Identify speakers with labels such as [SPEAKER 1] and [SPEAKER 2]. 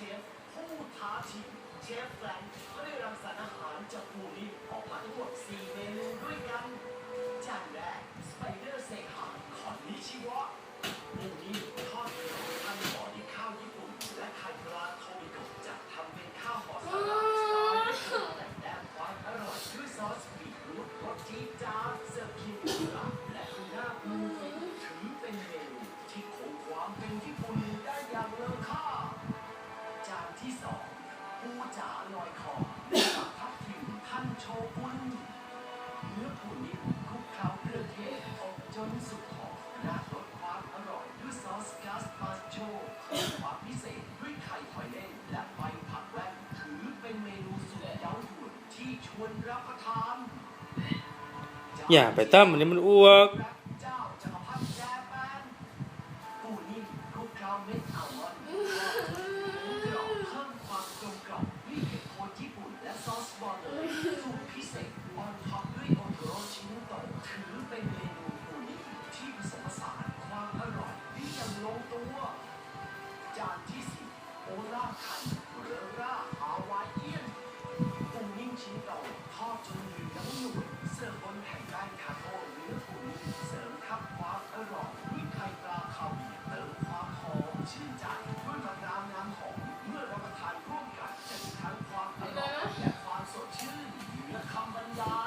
[SPEAKER 1] ฟผู้ท้าชิงเชฟแฟรงค์ก็ได้รังสรรค์อาหารจากปูนี้ออกมาทั้งหมด 4 เมนูด้วยกันจานแรกสไปเดอร์เซฮาคอนนิชิวะปูนี้ทอดกรอบทำห่อด้วยข้าวญี่ปุ่น และไข่ปลาโทมิโกะจะทำเป็นข้าวห่อสลัดสไตล์ญี่ปุ่นแต่แต้มความอร่อยด้วยซอสบีทรูทรสจี๊ดจ๊าเสิร์ฟเคียงกับปลาและทูน่าปูถือเป็นเมนูที่คงความเป็นญี่ปุ่น จ๋าลอยคอกับทับทิมท่านโชกุนเนื้อปูนิ่มคลุกเคล้าเครื่องเทศอบจนสุกหอมราดรสความอร่อยด้วยซอสกัสปาโชความพิเศษด้วยไข่หอยเล่นและใบผักแว่นถือเป็นเมนูสุดเย้ายวนที่ชวนรับประทานอย่าไปตั้มอันนี้มันอ้วกเจ้าจักรพรรดิแจแปนปูนิ่มคลุกเคล้าเม็ด ซอสบอร์เดอร์สูตรพิเศษออนท็อปด้วยโอโทโรชิโนโตถือเป็นเมนูยูนิคที่ผสมผสานความอร่อยที่ย่งลงตัว จานที่สิบโอล่าไข่